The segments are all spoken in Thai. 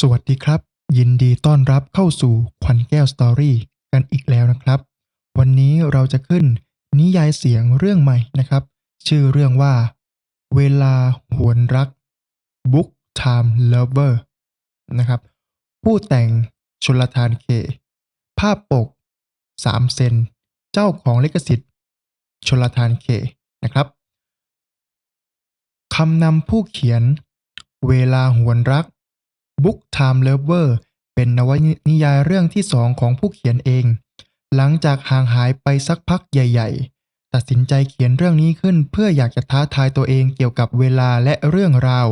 สวัสดีครับ ยินดีต้อนรับเข้าสู่ขวัญแก้วสตอรี่กันอีกแล้วนะครับ วันนี้เราจะขึ้นนิยายเสียงเรื่องใหม่นะครับ ชื่อเรื่องว่า เวลาหวนรัก Book Time Lover นะครับ ผู้แต่งชลทานเค ภาพปก 3 เซน เจ้าของลิขสิทธิ์ ชลทานเคนะครับคำนำผู้เขียน เวลาหวนรัก Book Time Lover เป็นนวนิยายเรื่องที่สองของผู้เขียนเอง หลังจากห่างหายไปสักพักใหญ่ ๆ ตัดสินใจเขียนเรื่องนี้ขึ้นเพื่ออยากจะท้าทายตัวเองเกี่ยวกับเวลาและเรื่องราว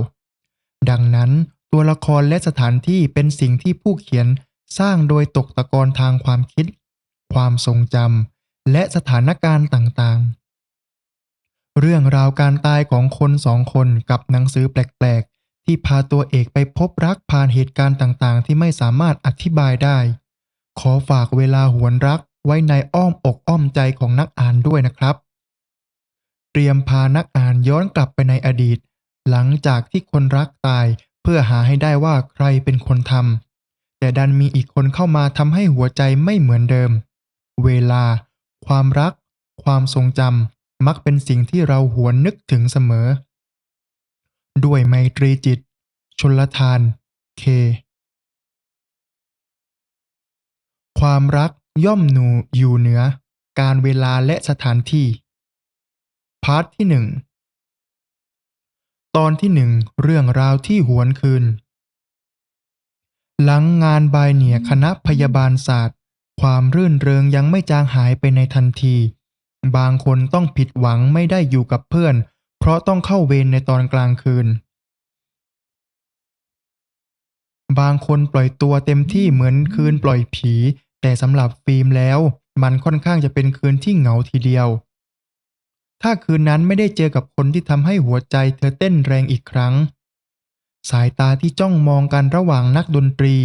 ดังนั้นตัวละครและสถานที่เป็นสิ่งที่ผู้เขียนสร้างโดยตกตะกอนทางความคิด ความทรงจำและสถานการณ์ต่างๆ เรื่องราวการตายของคนสองคนกับหนังสือแปลก ที่พาตัวเอกไปพบรักผ่านเหตุการณ์ต่างๆ ที่ไม่สามารถอธิบายได้ ขอฝากเวลาหวนรักไว้ในอ้อมอกอ้อมใจของนักอ่านด้วยนะครับ เตรียมพานักอ่านย้อนกลับไปในอดีต หลังจากที่คนรักตายเพื่อหาให้ได้ว่าใครเป็นคนทำแต่ดันมีอีกคนเข้ามาทำให้หัวใจไม่เหมือนเดิม เวลา ความรัก ความทรงจำมักเป็นสิ่งที่เราหวนนึกถึงเสมอ ด้วยไมตรีจิตชนลทาน เค ความรักย่อมหนูอยู่เหนือ การเวลาและสถานที่ พาร์ทที่หนึ่งตอนที่หนึ่งเรื่องราวที่หวนคืน หลังงานบายเหนียคณะพยาบาลศาสตร์ ความรื่นเริงยังไม่จางหายไปในทันที บางคนต้องผิดหวังไม่ได้อยู่กับเพื่อน เพราะต้องเข้าเวรในตอนกลางคืน บางคนปล่อยตัวเต็มที่เหมือนคืนปล่อยผี แต่สำหรับฟิล์มแล้ว มันค่อนข้างจะเป็นคืนที่เหงาทีเดียว ถ้าคืนนั้นไม่ได้เจอกับคนที่ทำให้หัวใจเธอเต้นแรงอีกครั้ง สายตาที่จ้องมองกันระหว่างนักดนตรี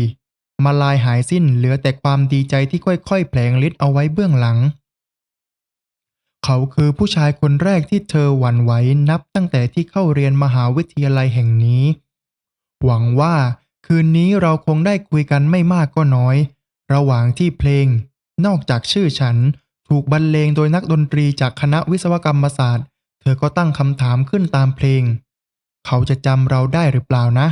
มาลายหายสิ้นเหลือแต่ความดีใจที่ค่อยๆ แผลงฤทธิ์เอาไว้เบื้องหลัง เขาคือผู้ชายคนแรกที่เธอหวั่นไหวนับตั้งแต่ที่เข้าเรียนมหาวิทยาลัยแห่งนี้ หวังว่าคืนนี้เราคงได้คุยกันไม่มากก็น้อย ระหว่างที่เพลง นอกจากชื่อฉันถูกบรรเลงโดยนักดนตรีจากคณะวิศวกรรมศาสตร์ เธอก็ตั้งคำถามขึ้นตามเพลง เขาจะจำเราได้หรือเปล่านะ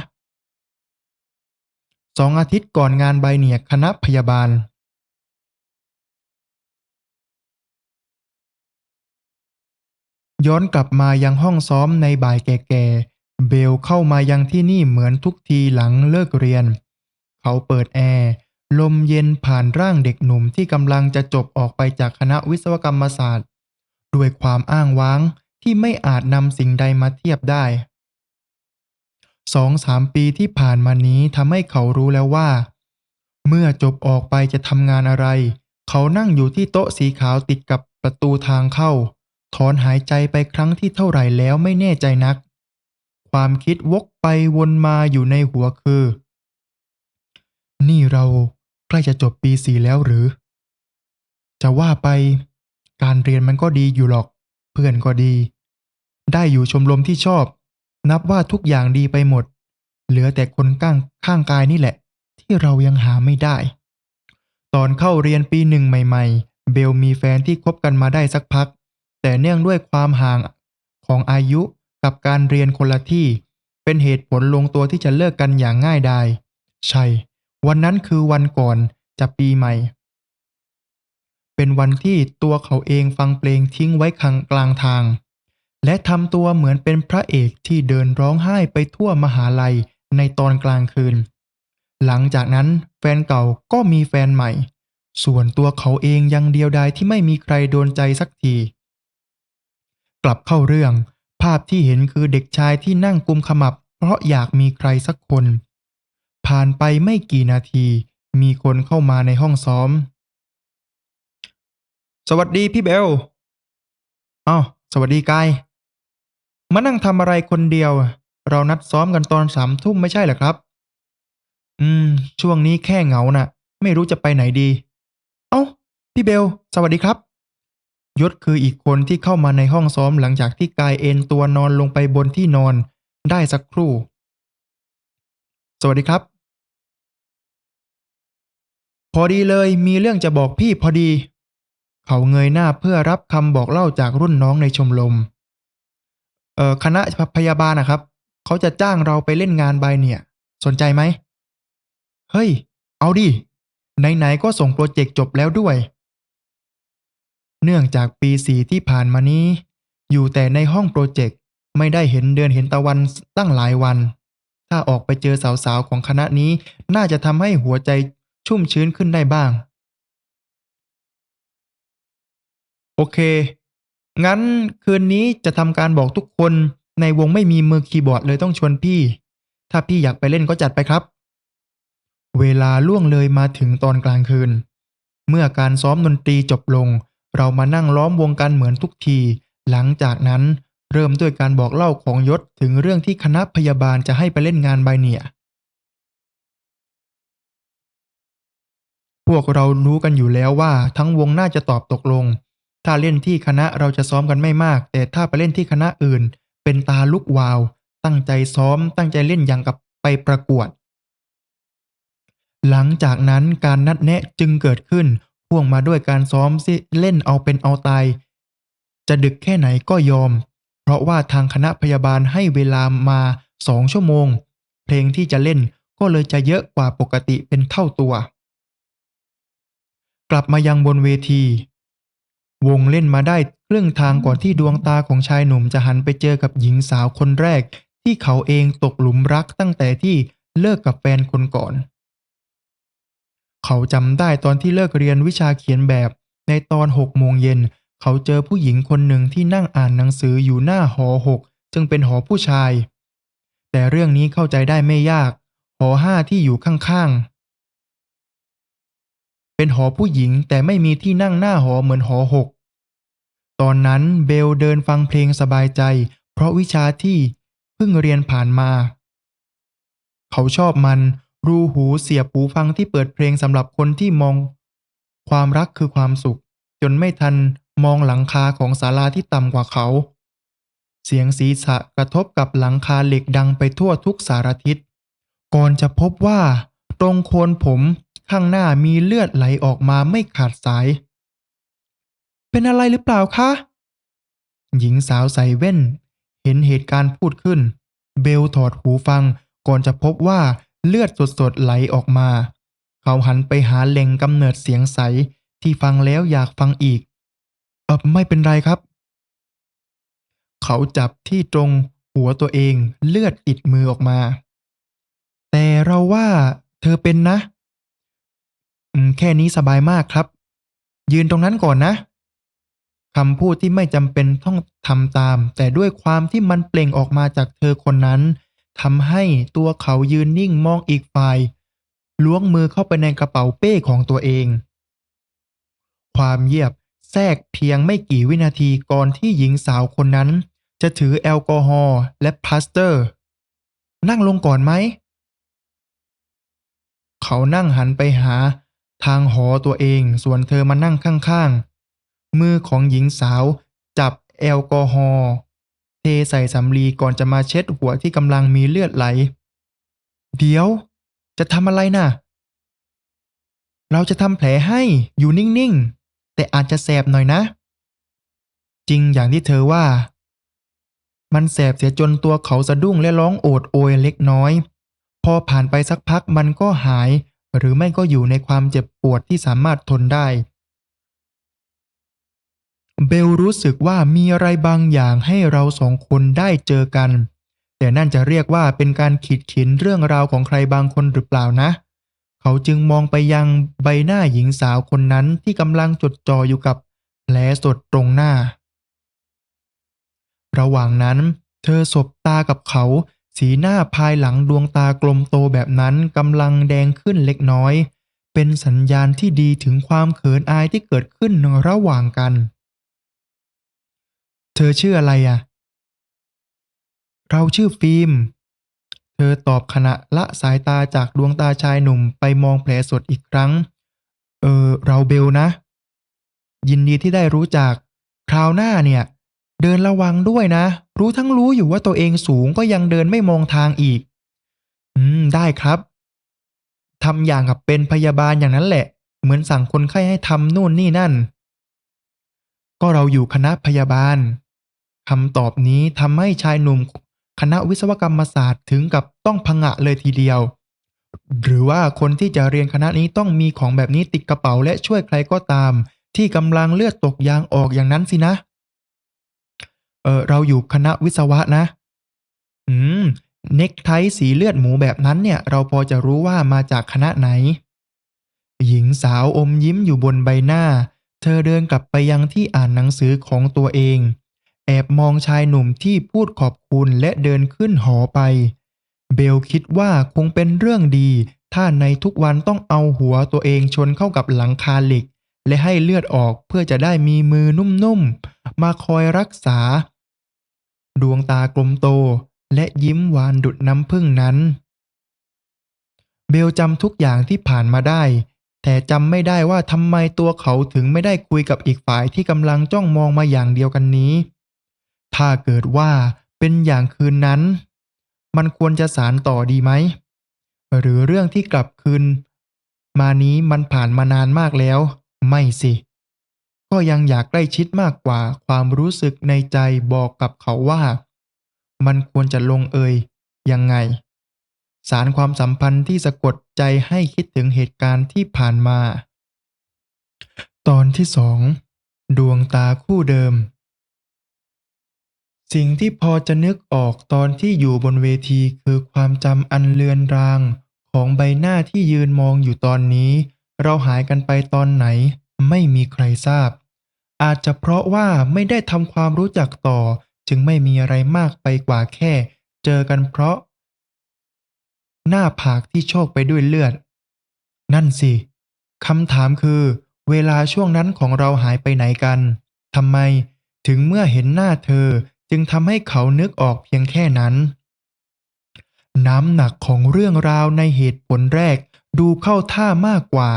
สองอาทิตย์ก่อนงานใบเหนียกคณะพยาบาล ย้อนกลับมายังห้องซ้อมในบ่ายแก่ๆ เบลเข้ามายังที่นี่เหมือนทุกทีหลังเลิกเรียน เขาเปิดแอร์ ลมเย็นผ่านร่างเด็กหนุ่มที่กำลังจะจบออกไปจากคณะวิศวกรรมศาสตร์ ด้วยความอ้างว้างที่ไม่อาจนำสิ่งใดมาเทียบได้สองสามปีที่ผ่านมานี้ทำให้เขารู้แล้วว่า เมื่อจบออกไปจะทำงานอะไร เขานั่งอยู่ที่โต๊ะสีขาวติดกับประตูทางเข้า ถอนหายใจไปครั้งที่เท่าไหร่แล้วไม่แน่ใจนัก ความคิดวกไปวนมาอยู่ในหัวคือ นี่เราใกล้จะจบปีสี่แล้วหรือ จะว่าไป การเรียนมันก็ดีอยู่หรอก เพื่อนก็ดี ได้อยู่ชมรมที่ชอบ นับว่าทุกอย่างดีไปหมด เหลือแต่คนก้างข้างกายนี่แหละ ที่เรายังหาไม่ได้ ตอนเข้าเรียนปีหนึ่งใหม่ ๆ เบลมีแฟนที่คบกันมาได้สักพัก แต่เนื่องด้วยความห่างของอายุกับการเรียนคนละที่ เป็นเหตุผลลงตัวที่จะเลิกกันอย่างง่ายดายใช่ วันนั้นคือวันก่อนจะปีใหม่ เป็นวันที่ตัวเขาเองฟังเพลงทิ้งไว้ข้างกลางทาง และทำตัวเหมือนเป็นพระเอกที่เดินร้องไห้ไปทั่วมหาลัยในตอนกลางคืน หลังจากนั้นแฟนเก่าก็มีแฟนใหม่ ส่วนตัวเขาเองยังเดียวดายที่ไม่มีใครโดนใจสักที กลับเข้าเรื่อง ภาพที่เห็นคือเด็กชายที่นั่งกุมขมับ เพราะอยากมีใครสักคน ผ่านไปไม่กี่นาที มีคนเข้ามาในห้องซ้อม สวัสดีพี่เบลอ้าวสวัสดีกายมานั่งทำอะไรคนเดียว เรานัดซ้อมกันตอนสามทุ่มไม่ใช่เหรอครับ อืม ช่วงนี้แค่เหงาน่ะ ไม่รู้จะไปไหนดี เอ้า พี่เบล สวัสดีครับ ยศคืออีกคนที่เข้ามาในห้องซ้อมหลังจากที่กายเอนตัวนอนลงไปบนที่นอนได้สักครู่ สวัสดีครับ พอดีเลยมีเรื่องจะบอกพี่พอดี เขาเงยหน้าเพื่อรับคำบอกเล่าจากรุ่นน้องในชมรมเอ่อคณะพยาบาลนะครับ เขาจะจ้างเราไปเล่นงานใบเนี่ย สนใจไหม เฮ้ย เอาดิ ไหนๆก็ส่งโปรเจกต์จบแล้วด้วย เนื่องจากปีสีที่ผ่านมานี้ อยู่แต่ในห้องโปรเจกต์ไม่ได้เห็นเดือนเห็นตะวันตั้งหลายวัน ถ้าออกไปเจอสาวๆของคณะนี้น่าจะทำให้หัวใจชุ่มชื้นขึ้นได้บ้าง โอเค งั้นคืนนี้จะทำการบอกทุกคนในวงไม่มีมือคีย์บอร์ดเลยต้องชวนพี่ ถ้าพี่อยากไปเล่นก็จัดไปครับ เวลาล่วงเลยมาถึงตอนกลางคืน เมื่อการซ้อมดนตรีจบลง เรามานั่งล้อมวงกันเหมือนทุกที หลังจากนั้นเริ่มด้วยการบอกเล่าของยศถึงเรื่องที่คณะพยาบาลจะให้ไปเล่นงานใบเนียพวกเรารู้กันอยู่แล้วว่าทั้งวงน่าจะตอบตกลง ถ้าเล่นที่คณะเราจะซ้อมกันไม่มาก แต่ถ้าไปเล่นที่คณะอื่น เป็นตาลุกวาว ตั้งใจซ้อม ตั้งใจเล่นอย่างกับไปประกวด หลังจากนั้นการนัดแนะจึงเกิดขึ้น พ่วงมาด้วยการซ้อมเล่นเอาเป็นเอาตาย จะดึกแค่ไหนก็ยอม เพราะว่าทางคณะพยาบาลให้เวลามาสองชั่วโมง เพลงที่จะเล่นก็เลยจะเยอะกว่าปกติเป็นเท่าตัว กลับมายังบนเวที วงเล่นมาได้ครึ่งทางก่อนที่ดวงตาของชายหนุ่มจะหันไปเจอกับหญิงสาวคนแรก ที่เขาเองตกหลุมรักตั้งแต่ที่เลิกกับแฟนคนก่อน เขาจำได้ตอนที่เลิกเรียนวิชาเขียนแบบ ในตอนหกโมงเย็น เขาเจอผู้หญิงคนหนึ่งที่นั่งอ่านหนังสืออยู่หน้าหอหกซึ่งเป็นหอผู้ชาย แต่เรื่องนี้เข้าใจได้ไม่ยาก หอห้าที่อยู่ข้างๆ เป็นหอผู้หญิงแต่ไม่มีที่นั่งหน้าหอเหมือนหอหกตอนนั้นเบลเดินฟังเพลงสบายใจ เพราะวิชาที่เพิ่งเรียนผ่านมา เขาชอบมัน รูหูเสียบหูฟังที่เปิดเพลงสำหรับคนที่มอง ความรักคือความสุข จนไม่ทันมองหลังคาของศาลาที่ต่ำกว่าเขา เสียงศีรษะกระทบกับหลังคาเหล็กดังไปทั่วทุกสารทิศ ก่อนจะพบว่า ตรงโคนผมข้างหน้ามีเลือดไหลออกมาไม่ขาดสาย เป็นอะไรหรือเปล่าคะ หญิงสาวใส่แว่น เห็นเหตุการณ์พูดขึ้น เบลถอดหูฟังก่อนจะพบว่า เลือดสดๆไหลออกมา เขาหันไปหาแหล่งกำเนิดเสียงใสที่ฟังแล้วอยากฟังอีก เออไม่เป็นไรครับ เขาจับที่ตรงหัวตัวเองเลือดอิดมือออกมา แต่เราว่าเธอเป็นนะอืมแค่นี้สบายมากครับ ยืนตรงนั้นก่อนนะคำพูดที่ไม่จำเป็นต้องทำตาม แต่ด้วยความที่มันเปล่งออกมาจากเธอคนนั้น ทำให้ตัวเขายืนนิ่งมองอีกฝ่าย ล้วงมือเข้าไปในกระเป๋าเป้ของตัวเอง ความเยียบแทรกเพียงไม่กี่วินาทีก่อนที่หญิงสาวคนนั้น จะถือแอลกอฮอล์และพลาสเตอร์ นั่งลงก่อนไหม เขานั่งหันไปหา ทางหอตัวเองส่วนเธอมานั่งข้างๆ มือของหญิงสาวจับแอลกอฮอล์ เทใส่สำลีก่อนจะมาเช็ดหัวที่กำลังมีเลือดไหล เดี๋ยว จะทำอะไรน่ะ เราจะทำแผลให้อยู่นิ่งๆ แต่อาจจะแสบหน่อยนะ จริงอย่างที่เธอว่า มันแสบเสียจนตัวเขาสะดุ้งและร้องโอดโอยเล็กน้อย พอผ่านไปสักพักมันก็หาย หรือไม่ก็อยู่ในความเจ็บปวดที่สามารถทนได้ เบลรู้สึกว่ามีอะไรบางอย่างให้เราสองคนได้เจอกัน แต่นั่นจะเรียกว่าเป็นการขีดเขียนเรื่องราวของใครบางคนหรือเปล่านะ เขาจึงมองไปยังใบหน้าหญิงสาวคนนั้นที่กำลังจดจ่ออยู่กับแผลสดตรงหน้า ระหว่างนั้น เธอสบตากับเขา สีหน้าภายหลังดวงตากลมโตแบบนั้นกำลังแดงขึ้นเล็กน้อย เป็นสัญญาณที่ดีถึงความเขินอายที่เกิดขึ้นระหว่างกัน เธอชื่ออะไรอะ เราชื่อฟิล์ม เธอตอบขณะละสายตาจากดวงตาชายหนุ่มไปมองแผลสดอีกครั้ง เออ เราเบลนะ ยินดีที่ได้รู้จัก คราวหน้าเนี่ย เดินระวังด้วยนะ รู้ทั้งรู้อยู่ว่าตัวเองสูงก็ยังเดินไม่มองทางอีก อืม ได้ครับ ทำอย่างกับเป็นพยาบาลอย่างนั้นแหละ เหมือนสั่งคนไข้ให้ทำนู่นนี่นั่น ก็เราอยู่คณะพยาบาล คำตอบนี้ทำให้ชายหนุ่มคณะวิศวกรรมศาสตร์ถึงกับต้องพงะเลยทีเดียว หรือว่าคนที่จะเรียนคณะนี้ต้องมีของแบบนี้ติดกระเป๋าและช่วยใครก็ตาม ที่กำลังเลือดตกยางออกอย่างนั้นสินะ เออเราอยู่คณะวิศวะนะ อืม เน็กไทสีเลือดหมูแบบนั้นเนี่ย เราพอจะรู้ว่ามาจากคณะไหน หญิงสาวอมยิ้มอยู่บนใบหน้า เธอเดินกลับไปยังที่อ่านหนังสือของตัวเอง แอบมองชายหนุ่มที่พูดขอบคุณและเดินขึ้นหอไป เบลคิดว่าคงเป็นเรื่องดี ถ้าในทุกวันต้องเอาหัวตัวเองชนเข้ากับหลังคาเหล็ก และให้เลือดออกเพื่อจะได้มีมือนุ่มๆ มาคอยรักษา ดวงตากลมโตและยิ้มหวานดุดน้ำผึ้งนั้น เบลจำทุกอย่างที่ผ่านมาได้ แต่จำไม่ได้ว่าทำไมตัวเขาถึงไม่ได้คุยกับอีกฝ่ายที่กำลังจ้องมองมาอย่างเดียวกันนี้ ถ้าเกิดว่าเป็นอย่างคืนนั้น มันควรจะสารต่อดีไหม หรือเรื่องที่กลับคืน มานี้มันผ่านมานานมากแล้ว ไม่สิ ก็ยังอยากใกล้ชิดมากกว่าความรู้สึกในใจบอกกับเขาว่า มันควรจะลงเอยยังไง สารความสัมพันธ์ที่สะกดใจให้คิดถึงเหตุการณ์ที่ผ่านมา ตอนที่สองดวงตาคู่เดิม สิ่งที่พอจะนึกออกตอนที่อยู่บนเวทีคือความจำอันเลือนรางของใบหน้าที่ยืนมองอยู่ตอนนี้ เราหายกันไปตอนไหน ไม่มีใครทราบ อาจจะเพราะว่าไม่ได้ทำความรู้จักต่อ จึงไม่มีอะไรมากไปกว่าแค่ เจอกันเพราะ หน้าผากที่โชกไปด้วยเลือด นั่นสิคำถามคือ เวลาช่วงนั้นของเราหายไปไหนกันทำไม ถึงเมื่อเห็นหน้าเธอ จึงทำให้เขานึกออกเพียงแค่นั้น น้ำหนักของเรื่องราวในเหตุผลแรกดูเข้าท่ามากกว่า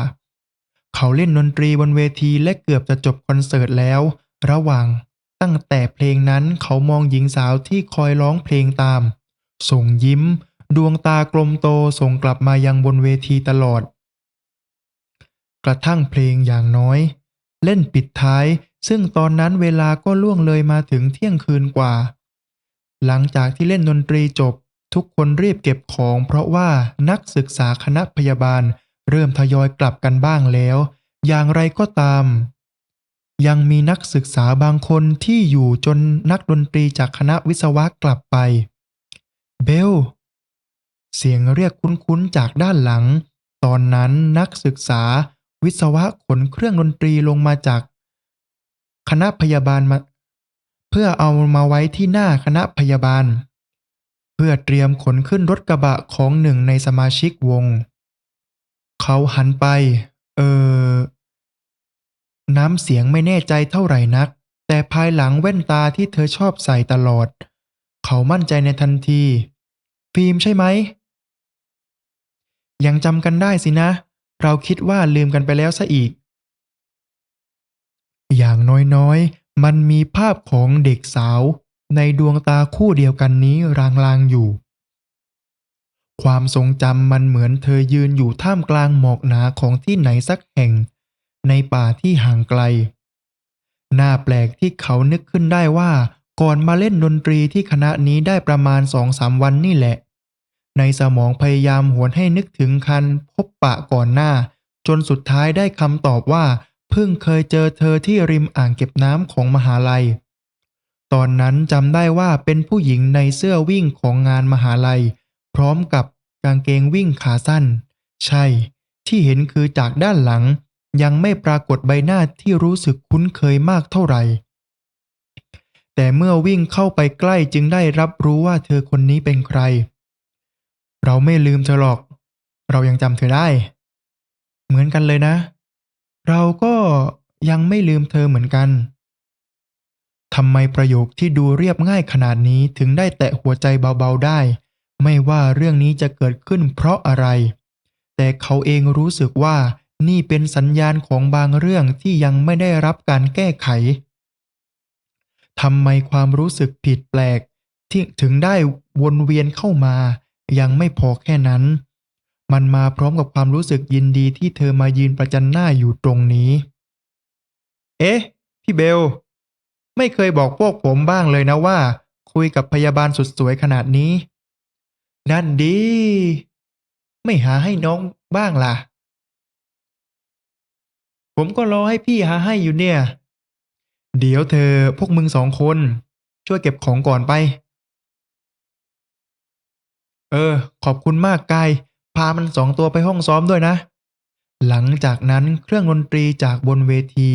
เขาเล่นดนตรีบนเวทีและเกือบจะจบคอนเสิร์ตแล้ว ระหว่างตั้งแต่เพลงนั้นเขามองหญิงสาวที่คอยร้องเพลงตาม ส่งยิ้ม ดวงตากลมโตส่งกลับมายังบนเวทีตลอด กระทั่งเพลงอย่างน้อย เล่นปิดท้าย ซึ่งตอนนั้นเวลาก็ล่วงเลยมาถึงเที่ยงคืนกว่า หลังจากที่เล่นดนตรีจบ ทุกคนรีบเก็บของ เพราะว่านักศึกษาคณะพยาบาล เริ่มทยอยกลับกันบ้างแล้ว อย่างไรก็ตาม ยังมีนักศึกษาบางคนที่อยู่จนนักดนตรีจากคณะวิศวะกลับไป เบล เสียงเรียกคุ้นๆจากด้านหลัง ตอนนั้นนักศึกษาวิศวะขนเครื่องดนตรีลงมาจาก คณะพยาบาลมาเพื่อเอามาไว้ที่หน้าคณะพยาบาล เพื่อเตรียมขนขึ้นรถกระบะของหนึ่งในสมาชิกวง เขาหันไป เออ น้ำเสียงไม่แน่ใจเท่าไหร่นัก แต่ภายหลังแว่นตาที่เธอชอบใส่ตลอด เขามั่นใจในทันที ฟิล์มใช่ไหม ยังจำกันได้สินะ เราคิดว่าลืมกันไปแล้วซะอีก อย่างน้อยๆ มันมีภาพของเด็กสาว ในดวงตาคู่เดียวกันนี้รางๆอยู่ ความทรงจำมันเหมือนเธอยืนอยู่ท่ามกลางหมอกหนาของที่ไหนสักแห่ง ในป่าที่ห่างไกล น่าแปลกที่เขานึกขึ้นได้ว่าก่อนมาเล่นดนตรีที่คณะนี้ได้ประมาณสองสามวันนี่แหละ ในสมองพยายามหวนให้นึกถึงคันพบปะก่อนหน้า จนสุดท้ายได้คำตอบว่า เพิ่งเคยเจอเธอที่ริมอ่างเก็บน้ำของมหาลัย ตอนนั้นจำได้ว่าเป็นผู้หญิงในเสื้อวิ่งของงานมหาลัย พร้อมกับกางเกงวิ่งขาสั้น ใช่ ที่เห็นคือจากด้านหลัง ยังไม่ปรากฏใบหน้าที่รู้สึกคุ้นเคยมากเท่าไหร่ แต่เมื่อวิ่งเข้าไปใกล้จึงได้รับรู้ว่าเธอคนนี้เป็นใคร เราไม่ลืมเธอหรอก เรายังจำเธอได้ เหมือนกันเลยนะ เราก็ยังไม่ลืมเธอเหมือนกันทำไมประโยคที่ดูเรียบง่ายขนาดนี้ถึงได้แตะหัวใจเบาๆได้ ไม่ว่าเรื่องนี้จะเกิดขึ้นเพราะอะไร แต่เขาเองรู้สึกว่านี่เป็นสัญญาณของบางเรื่องที่ยังไม่ได้รับการแก้ไขทำไมความรู้สึกผิดแปลก ที่ถึงได้วนเวียนเข้ามา ยังไม่พอแค่นั้น มันมาพร้อมกับความรู้สึกยินดีที่เธอมายืนประจันหน้าอยู่ตรงนี้ เอ๊ะ พี่เบล ไม่เคยบอกพวกผมบ้างเลยนะว่า คุยกับพยาบาลสุดสวยขนาดนี้ นั่นดี ไม่หาให้น้องบ้างล่ะ ผมก็รอให้พี่หาให้อยู่เนี่ย เดี๋ยวเธอพวกมึงสองคน ช่วยเก็บของก่อนไป เออ ขอบคุณมากกาย พามันสองตัวไปห้องซ้อมด้วยนะ หลังจากนั้นเครื่องดนตรีจากบนเวที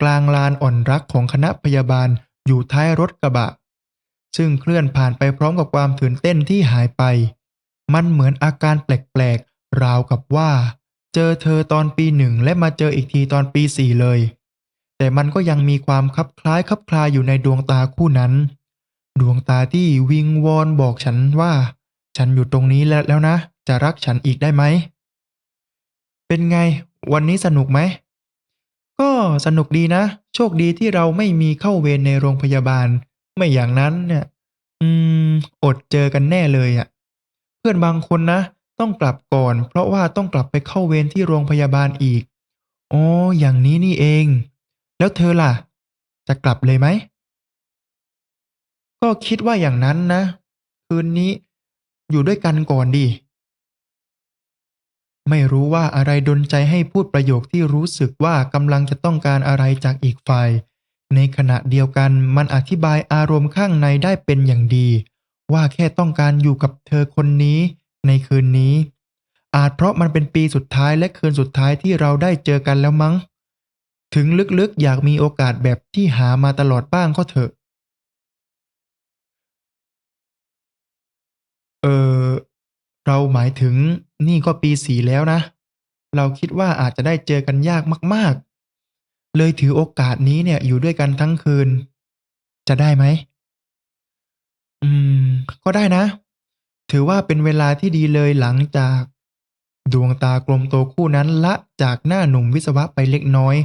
กลางลานอ่อนรักของคณะพยาบาลอยู่ท้ายรถกระบะ ซึ่งเคลื่อนผ่านไปพร้อมกับความตื่นเต้นที่หายไป มันเหมือนอาการแปลกๆ ราวกับว่า เจอเธอตอนปีหนึ่งและมาเจออีกทีตอนปีสี่เลย แต่มันก็ยังมีความคลับคล้ายคลับคลายอยู่ในดวงตาคู่นั้น ดวงตาที่วิงวอนบอกฉันว่า ฉันอยู่ตรงนี้แล้วนะ จะรักฉันอีกได้ไหม เป็นไง วันนี้สนุกไหม ก็สนุกดีนะ โชคดีที่เราไม่มีเข้าเวรในโรงพยาบาล ไม่อย่างนั้นเนี่ย อืม อดเจอกันแน่เลยอะ่ะ เพื่อนบางคนนะ ต้องกลับก่อน เพราะว่าต้องกลับไปเข้าเวรที่โรงพยาบาลอีก อ๋อ อย่างนี้นี่เอง แล้วเธอล่ะ จะกลับเลยไหม ก็คิดว่าอย่างนั้นนะ คืนนี้อยู่ด้วยกันก่อนดิ ไม่รู้ว่าอะไรดนใจให้พูดประโยคที่รู้สึกว่ากำลังจะต้องการอะไรจากอีกฝ่าย ในขณะเดียวกันมันอธิบายอารมณ์ข้างในได้เป็นอย่างดี ว่าแค่ต้องการอยู่กับเธอคนนี้ ในคืนนี้ อาจเพราะมันเป็นปีสุดท้ายและคืนสุดท้ายที่เราได้เจอกันแล้วมั้ง ถึงลึกๆอยากมีโอกาสแบบที่หามาตลอดบ้างก็เถอะ เออ เราหมายถึงนี่ก็ปีสี่แล้วนะ เราคิดว่าอาจจะได้เจอกันยากมาก ๆ เลยถือโอกาสนี้เนี่ยอยู่ด้วยกันทั้งคืน จะได้ไหม อืม ก็ได้นะ ถือว่าเป็นเวลาที่ดีเลยหลังจาก ดวงตากลมโตคู่นั้นละจากหน้าหนุ่มวิศวะไปเล็กน้อย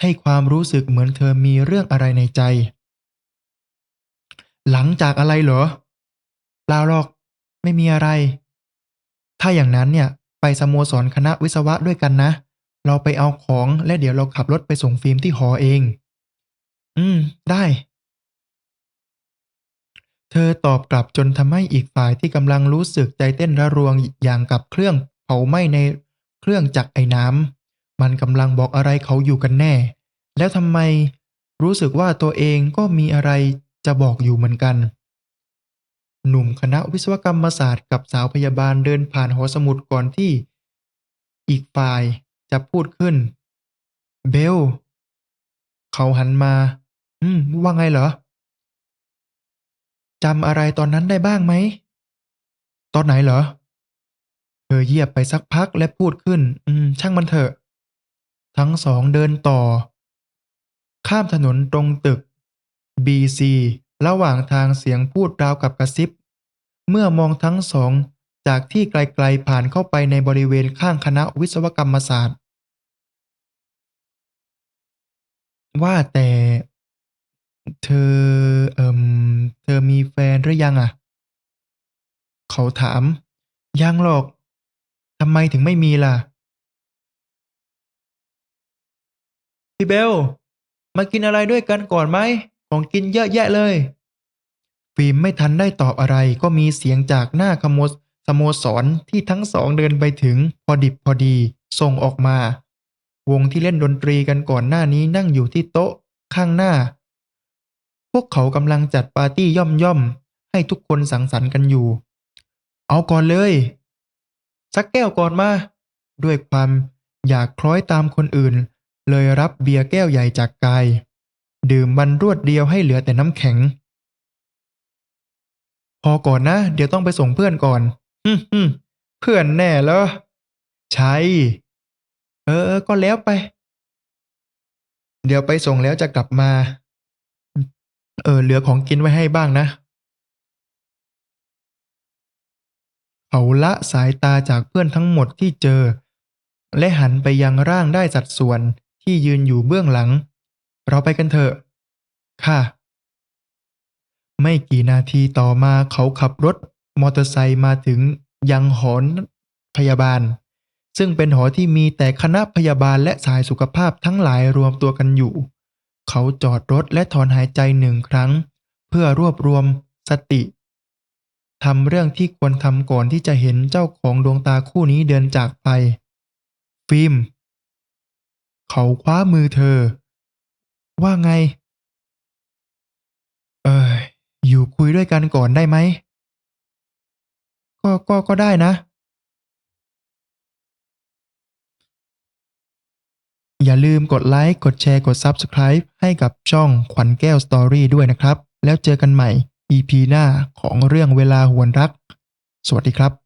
ให้ความรู้สึกเหมือนเธอมีเรื่องอะไรในใจ หลังจากอะไรเหรอเปล่าหรอก ไม่มีอะไร ถ้าอย่างนั้นเนี่ยไปสโมสรคณะวิศวะด้วยกันนะ เราไปเอาของและเดี๋ยวเราขับรถไปส่งฟิล์มที่หอเอง อืม ได้ เธอตอบกลับจนทำให้อีกฝ่ายที่กำลังรู้สึกใจเต้นระรวงอย่างกับเครื่องเผาไหม้ในเครื่องจักรไอ้น้ำมันกำลังบอกอะไรเขาอยู่กันแน่ แล้วทำไมรู้สึกว่าตัวเองก็มีอะไรจะบอกอยู่เหมือนกัน หนุ่มคณะวิศวกรรมศาสตร์กับสาวพยาบาลเดินผ่านหอสมุดก่อนที่ อีกฝ่ายจะพูดขึ้น เบล เขาหันมา อืม ว่าไงเหรอจำอะไรตอนนั้นได้บ้างไหม ตอนไหนเหรอ เธอเยียบไปสักพักและพูดขึ้น อืม ช่างมันเถอะ ทั้งสองเดินต่อ ข้ามถนนตรงตึก BC ระหว่างทางเสียงพูดราวกับกระซิบ เมื่อมองทั้งสองจากที่ไกลๆผ่านเข้าไปในบริเวณข้างคณะวิศวกรรมศาสตร์ ว่าแต่ เธอเอ่มเธอมีแฟนหรือยังอะเขาถาม ยังหรอกทำไมถึงไม่มีล่ะ พี่เบล มากินอะไรด้วยกันก่อนไหม ของกินเยอะแยะเลย ฟิล์มไม่ทันได้ตอบอะไรก็มีเสียงจากหน้าขโมสสโมสรที่ทั้งสองเดินไปถึงพอดิบพอดีส่งออกมา วงที่เล่นดนตรีกันก่อนหน้านี้นั่งอยู่ที่โต๊ะข้างหน้า พวกเขากำลังจัดปาร์ตี้ย่อมย่อมให้ทุกคนสังสรรค์กันอยู่ เอาก่อนเลย สักแก้วก่อนมา ด้วยความอยากคล้อยตามคนอื่น เลยรับเบียร์แก้วใหญ่จากกาย ดื่มมันรวดเดียวให้เหลือแต่น้ำแข็ง พอก่อนนะ เดี๋ยวต้องไปส่งเพื่อนก่อนฮึมฮึมเพื่อนแน่เหรอ ใช่เออเออ ก็แล้วไป เดี๋ยวไปส่งแล้วจะกลับมา เออ เหลือของกินไว้ให้บ้างนะ เขาละสายตาจากเพื่อนทั้งหมดที่เจอ และหันไปยังร่างได้สัดส่วนที่ยืนอยู่เบื้องหลัง เราไปกันเถอะ ค่ะ ไม่กี่นาทีต่อมาเขาขับรถมอเตอร์ไซค์มาถึงยังหอนพยาบาล ซึ่งเป็นหอที่มีแต่คณะพยาบาลและสายสุขภาพทั้งหลายรวมตัวกันอยู่ เขาจอดรถและถอนหายใจหนึ่งครั้ง เพื่อรวบรวมสติทำเรื่องที่ควรทำก่อนที่จะเห็นเจ้าของดวงตาคู่นี้เดินจากไป ฟิล์ม เขาคว้ามือเธอ ว่าไง เอออยู่คุยด้วยกันก่อนได้ไหม ก็ก็ก็ได้นะ อย่าลืมกดไลค์ กดแชร์ กด Subscribe ให้กับช่องขวัญแก้วสตอรี่ด้วยนะครับ แล้วเจอกันใหม่ EP หน้าของเรื่องเวลาหวนรัก สวัสดีครับ